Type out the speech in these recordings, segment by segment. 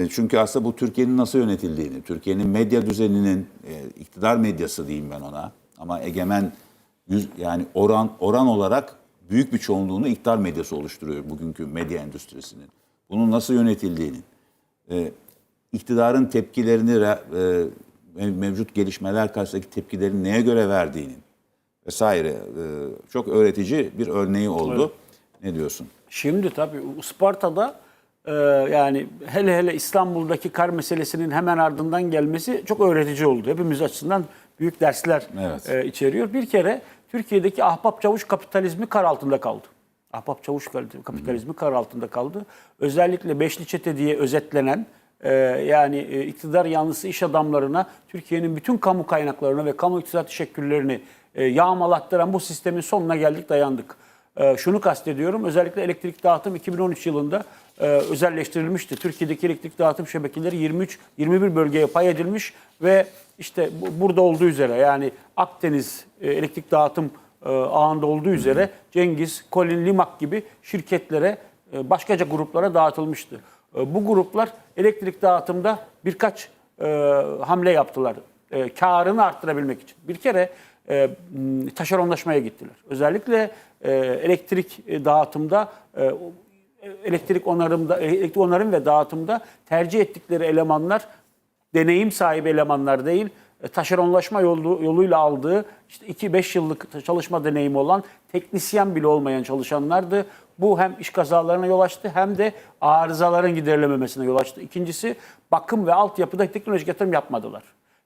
E, Çünkü aslında bu Türkiye'nin nasıl yönetildiğini, Türkiye'nin medya düzeninin, e, iktidar medyası diyeyim ben ona ama egemen yani oran oran olarak büyük bir çoğunluğunu iktidar medyası oluşturuyor bugünkü medya endüstrisinin. Bunun nasıl yönetildiğinin, e, iktidarın tepkilerini, mevcut gelişmeler karşısındaki tepkilerini neye göre verdiğinin vesaire çok öğretici bir örneği oldu. Ne diyorsun? Şimdi tabii Isparta'da e, yani hele hele İstanbul'daki kar meselesinin hemen ardından gelmesi çok öğretici oldu. Hepimiz açısından büyük dersler Evet. e, içeriyor. Bir kere Türkiye'deki ahbap çavuş kapitalizmi kar altında kaldı. Ahbap çavuş kapitalizmi kar altında kaldı. Özellikle beşli çete diye özetlenen e, yani e, iktidar yanlısı iş adamlarına Türkiye'nin bütün kamu kaynaklarını ve kamu iktisat teşekkürlerini e, yağmalattıran bu sistemin sonuna geldik dayandık. Ee, şunu kastediyorum. Özellikle elektrik dağıtım 2013 yılında e, özelleştirilmişti. Türkiye'deki elektrik dağıtım şebekeleri 23 21 bölgeye pay edilmiş ve işte bu- burada olduğu üzere yani Akdeniz e, elektrik dağıtım e, ağında olduğu üzere Cengiz, Kolin, Limak gibi şirketlere e, başkaca gruplara dağıtılmıştı. E, Bu gruplar elektrik dağıtımda birkaç e, hamle yaptılar. E, karını arttırabilmek için. Bir kere e, taşeronlaşmaya gittiler. Özellikle e, elektrik e, dağıtımda, e, elektrik onarımda, elektrik onarım ve dağıtımda tercih ettikleri elemanlar deneyim sahibi elemanlar değil, e, taşeronlaşma yolu, yoluyla aldığı işte 2-5 yıllık çalışma deneyimi olan teknisyen bile olmayan çalışanlardı. Bu hem iş kazalarına yol açtı hem de arızaların giderilememesine yol açtı. İkincisi bakım ve altyapıda teknolojik yatırım yapmadılar.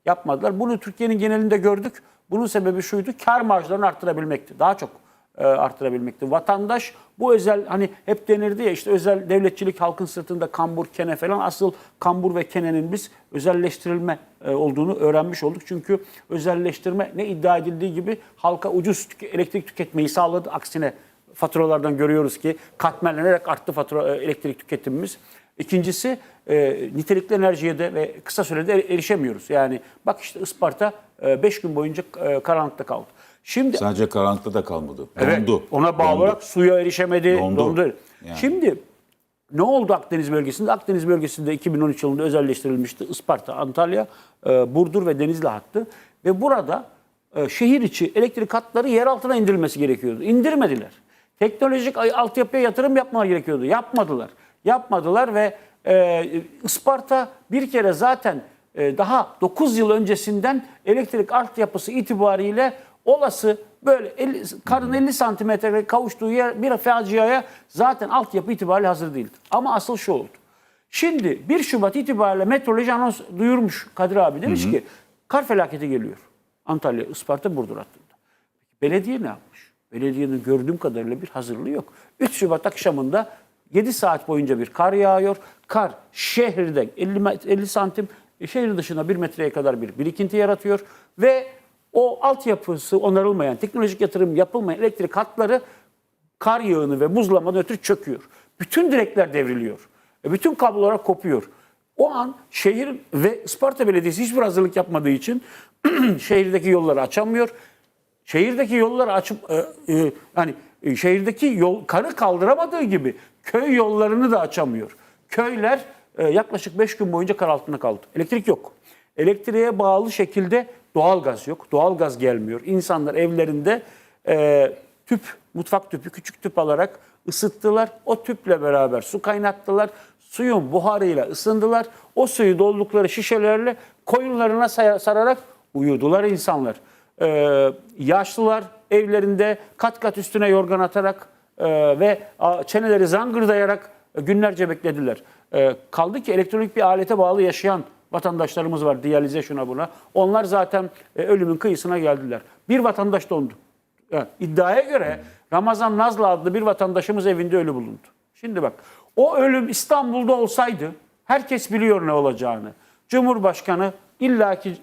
Yapmadılar. Bunu Türkiye'nin genelinde gördük. Bunun sebebi şuydu, kar marjlarını arttırabilmekti. Daha çok e, arttırabilmekti. Vatandaş bu özel hani hep denirdi ya işte özel devletçilik halkın sırtında kambur, kene falan asıl kambur ve kenenin biz özelleştirilme e, olduğunu öğrenmiş olduk. Çünkü özelleştirme ne iddia edildiği gibi halka ucuz elektrik tüketmeyi sağladı. Aksine faturalardan görüyoruz ki katmerlenerek arttı fatura e, elektrik tüketimimiz. İkincisi e, nitelikli enerjiye de ve kısa sürede er- erişemiyoruz. Yani bak işte Isparta 5 gün boyunca e, karanlıkta kaldı. Şimdi Sadece karanlıkta da kalmadı. Evet, Dondu. ona bağlı Dondu. olarak suya erişemedi, Dondu. dondu. Yani. Şimdi ne oldu Akdeniz bölgesinde? Akdeniz bölgesinde 2013 yılında özelleştirilmişti Isparta, Antalya, e, Burdur ve Denizli hattı. Ve burada e, şehir içi elektrik hatları yer altına indirilmesi gerekiyordu. İndirmediler. Teknolojik altyapıya yatırım yapmaları gerekiyordu. Yapmadılar. Yapmadılar ve e, Isparta bir kere zaten e, daha 9 yıl öncesinden elektrik altyapısı itibariyle olası böyle 50, karın 50 santimetre kavuştuğu yer bir faciaya zaten altyapı itibariyle hazır değildi. Ama asıl şu oldu. Şimdi 1 Şubat itibariyle meteoroloji anons duyurmuş Kadir abi demiş ki kar felaketi geliyor. Antalya, Isparta, Burdur hattında. Belediye ne yapmış? Belediyenin gördüğüm kadarıyla bir hazırlığı yok. 3 Şubat akşamında 7 saat boyunca bir kar yağıyor. Kar şehirde 50, met- 50 santim, şehir dışında 1 metreye kadar bir birikinti yaratıyor. Ve o altyapısı onarılmayan, teknolojik yatırım yapılmayan elektrik hatları kar yağını ve buzlamadan ötürü çöküyor. Bütün direkler devriliyor. E, Bütün kablolar kopuyor. O an şehir ve Isparta Belediyesi hiçbir hazırlık yapmadığı için şehirdeki yolları açamıyor. Şehirdeki yolları açıp e, e, hani e, şehirdeki yol karı kaldıramadığı gibi köy yollarını da açamıyor. Köyler e, yaklaşık 5 gün boyunca kar altında kaldı. Elektrik yok. Elektriğe bağlı şekilde doğalgaz yok. Doğalgaz gelmiyor. İnsanlar evlerinde e, tüp, mutfak tüpü, küçük tüp alarak ısıttılar. O tüple beraber su kaynattılar. Suyun buharıyla ısındılar. O suyu doldukları şişelerle koyunlarına sararak uyudular insanlar. Ee, yaşlılar evlerinde kat kat üstüne yorgan atarak e, ve çeneleri zangırdayarak günlerce beklediler. E, kaldı ki elektronik bir alete bağlı yaşayan vatandaşlarımız var diyalize şuna buna. Onlar zaten e, ölümün kıyısına geldiler. Bir vatandaş dondu. Yani iddiaya göre Ramazan Nazlı adlı bir vatandaşımız evinde ölü bulundu. Şimdi bak o ölüm İstanbul'da olsaydı herkes biliyor ne olacağını. Cumhurbaşkanı illaki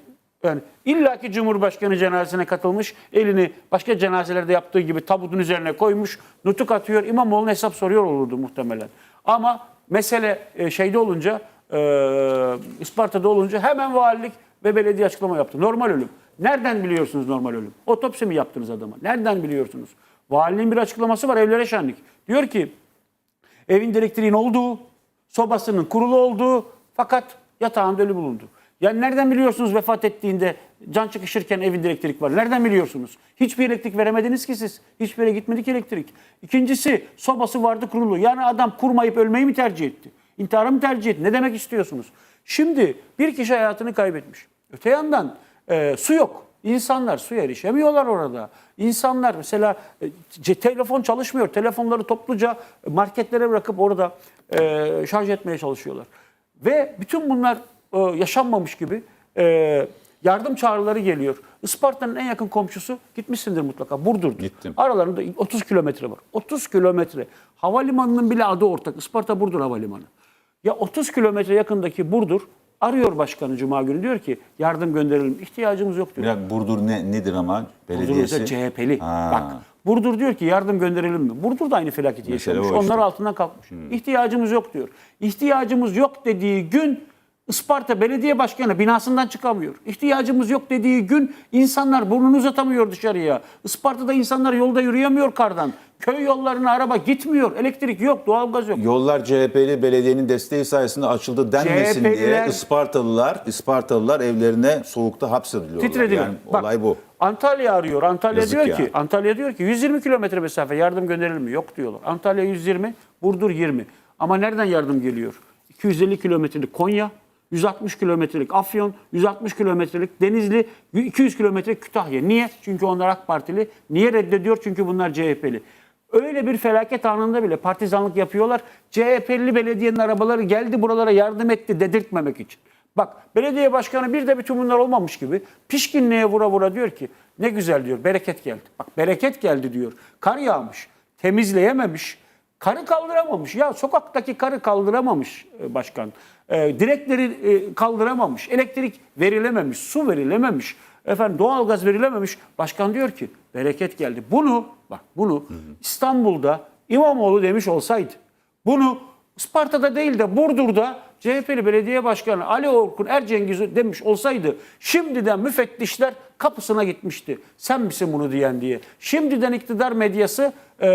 yani illaki Cumhurbaşkanı cenazesine katılmış, elini başka cenazelerde yaptığı gibi tabutun üzerine koymuş, nutuk atıyor, İmamoğlu'na hesap soruyor olurdu muhtemelen. Ama mesele e, şeyde olunca, e, Isparta'da olunca hemen valilik ve belediye açıklama yaptı. Normal ölüm. Nereden biliyorsunuz normal ölüm? Otopsi mi yaptınız adama? Nereden biliyorsunuz? Valiliğin bir açıklaması var evlere şenlik. Diyor ki evin elektriğin olduğu, sobasının kurulu olduğu, Fakat yatağında ölü bulundu. Yani nereden biliyorsunuz vefat ettiğinde can çıkışırken evinde elektrik var? Nereden biliyorsunuz? Hiçbir elektrik veremediniz ki siz. Hiçbir yere gitmedi elektrik. İkincisi sobası vardı kurulu. Yani adam kurmayıp ölmeyi mi tercih etti? İntiharı mı tercih etti? Ne demek istiyorsunuz? Şimdi bir kişi hayatını kaybetmiş. Öte yandan e, su yok. İnsanlar suya erişemiyorlar orada. İnsanlar mesela e, telefon çalışmıyor. Telefonları topluca marketlere bırakıp orada e, şarj etmeye çalışıyorlar. Ve bütün bunlar e, yaşanmamış gibi e, yardım çağrıları geliyor. Isparta'nın en yakın komşusu gitmişsindir mutlaka. Burdur'dur. Gittim. Aralarında 30 kilometre var. 30 kilometre. Havalimanının bile adı ortak. Isparta Burdur Havalimanı. Ya 30 kilometre yakındaki Burdur arıyor başkanı Cuma günü diyor ki yardım gönderelim. İhtiyacımız yok diyor. Ya Burdur ne, nedir ama Burdur belediyesi? mesela CHP'li. Ha. Bak Burdur diyor ki yardım gönderelim mi? Burdur da aynı felaketi Mesele yaşamış. Onlar altından kalkmış. İhtiyacımız yok diyor. İhtiyacımız yok dediği gün Isparta Belediye Başkanı binasından çıkamıyor. İhtiyacımız yok dediği gün insanlar burnunu uzatamıyor dışarıya. Isparta'da insanlar yolda yürüyemiyor kardan. Köy yollarına araba gitmiyor. Elektrik yok, doğalgaz yok. Yollar CHP'li belediyenin desteği sayesinde açıldı denmesin diye CHP'liler Ispartalılar, Ispartalılar evlerine soğukta hapsediliyorlar. Titrediler. Yani Bak, olay bu. Antalya arıyor. Antalya Yazık diyor ya. ki Antalya diyor ki 120 kilometre mesafe yardım gönderir mi? Yok diyorlar. Antalya 120, Burdur 20. Ama nereden yardım geliyor? 250 kilometrelik Konya, 160 kilometrelik Afyon, 160 kilometrelik Denizli, 200 kilometrelik Kütahya. Niye? Çünkü onlar AK Partili. Niye reddediyor? Çünkü bunlar CHP'li. Öyle bir felaket anında bile partizanlık yapıyorlar. CHP'li belediyenin arabaları geldi buralara yardım etti dedirtmemek için. Bak belediye başkanı bir de bütün bunlar olmamış gibi pişkinliğe vura vura diyor ki ne güzel diyor bereket geldi. Bak bereket geldi diyor. Kar yağmış temizleyememiş. Karı kaldıramamış. Ya sokaktaki karı kaldıramamış e, başkan. E, direkleri e, kaldıramamış. Elektrik verilememiş. Su verilememiş. Efendim doğalgaz verilememiş. Başkan diyor ki bereket geldi. Bunu bak bunu İstanbul'da İmamoğlu demiş olsaydı bunu Isparta'da değil de Burdur'da CHP'li belediye başkanı Ali Orkun Ercengiz demiş olsaydı şimdiden müfettişler kapısına gitmişti. Sen misin bunu diyen diye. Şimdiden iktidar medyası e,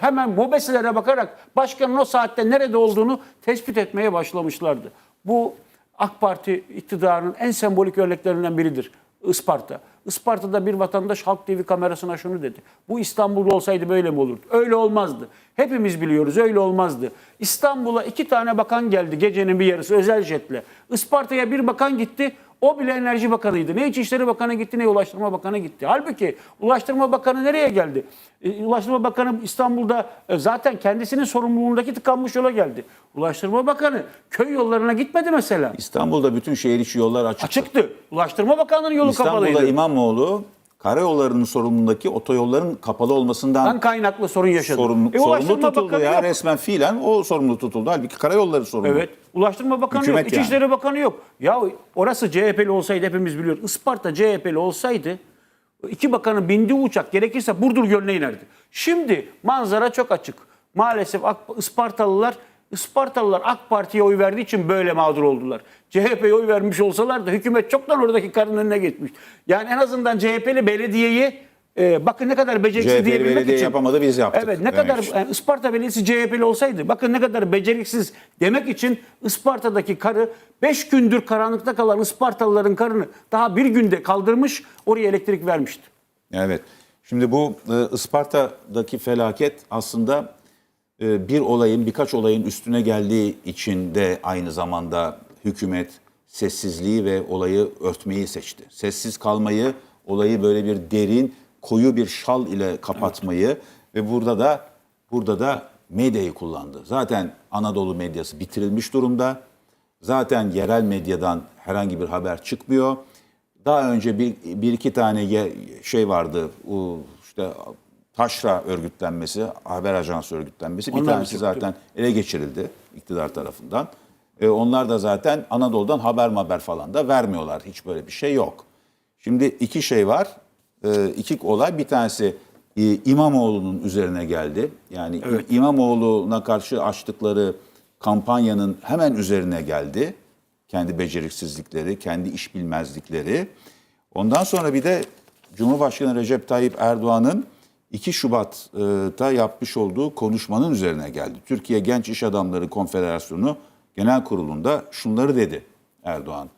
hemen mobeselere bakarak başkanın o saatte nerede olduğunu tespit etmeye başlamışlardı. Bu AK Parti iktidarının en sembolik örneklerinden biridir. Isparta. Isparta'da bir vatandaş Halk TV kamerasına şunu dedi. Bu İstanbul'da olsaydı böyle mi olurdu? Öyle olmazdı. Hepimiz biliyoruz öyle olmazdı. İstanbul'a iki tane bakan geldi gecenin bir yarısı özel jetle. Isparta'ya bir bakan gitti. O bile Enerji Bakanı'ydı. Ne İçişleri Bakanı gitti ne Ulaştırma Bakanı gitti. Halbuki Ulaştırma Bakanı nereye geldi? E, Ulaştırma Bakanı İstanbul'da e, zaten kendisinin sorumluluğundaki tıkanmış yola geldi. Ulaştırma Bakanı köy yollarına gitmedi mesela. İstanbul'da bütün şehir içi yollar açık. Açıktı. Ulaştırma Bakanlığı'nın yolu İstanbul'da kapalıydı. İmamoğlu karayollarının sorumluluğundaki otoyolların kapalı olmasından Ben kaynaklı sorun yaşadım. sorumlu, E, sorumlu tutuldu Bakanı ya yok. resmen fiilen o sorumlu tutuldu. Halbuki karayolları sorumlu. Evet. Ulaştırma Bakanı Hükümet yok. yani. İçişleri Bakanı yok. Ya orası CHP'li olsaydı hepimiz biliyoruz. Isparta CHP'li olsaydı iki bakanın bindiği uçak gerekirse Burdur Gölü'ne inerdi. Şimdi manzara çok açık. Maalesef AK, Ispartalılar Ispartalılar AK Parti'ye oy verdiği için böyle mağdur oldular. CHP'ye oy vermiş olsalar da hükümet çoktan oradaki karın önüne geçmiş. Yani en azından CHP'li belediyeyi e, bakın ne kadar beceriksiz CHP'li diyebilmek belediye için. yapamadı, biz yaptık Evet ne kadar için. yani Isparta Belediyesi CHP'li olsaydı bakın ne kadar beceriksiz demek için Isparta'daki karı 5 gündür karanlıkta kalan Ispartalıların karını daha bir günde kaldırmış oraya elektrik vermişti. Evet. Şimdi bu e, Isparta'daki felaket aslında bir olayın birkaç olayın üstüne geldiği için de aynı zamanda hükümet sessizliği ve olayı örtmeyi seçti. Sessiz kalmayı, olayı böyle bir derin, koyu bir şal ile kapatmayı ve burada da burada da medyayı kullandı. Zaten Anadolu medyası bitirilmiş durumda. Zaten yerel medyadan herhangi bir haber çıkmıyor. Daha önce bir, bir iki tane şey vardı. İşte Taşra örgütlenmesi, haber ajansı örgütlenmesi. Bir Onlar tanesi çıktı. zaten ele geçirildi iktidar tarafından. E, onlar da zaten Anadolu'dan haber haber falan da vermiyorlar. Hiç böyle bir şey yok. Şimdi iki şey var. E, iki olay. Bir tanesi e, İmamoğlu'nun üzerine geldi. Yani İ- İmamoğlu'na karşı açtıkları kampanyanın hemen üzerine geldi. Kendi beceriksizlikleri, kendi iş bilmezlikleri. Ondan sonra bir de Cumhurbaşkanı Recep Tayyip Erdoğan'ın 2 Şubat'ta yapmış olduğu konuşmanın üzerine geldi. Türkiye Genç İş Adamları Konfederasyonu genel kurulunda şunları dedi Erdoğan.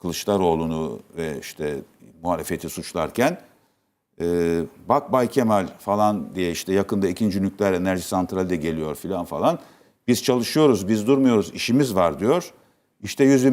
Kılıçdaroğlu'nu ve işte muhalefeti suçlarken e, bak Bay Kemal falan diye işte yakında ikinci nükleer enerji santrali de geliyor filan falan. Biz çalışıyoruz, biz durmuyoruz, işimiz var diyor. İşte 100 bin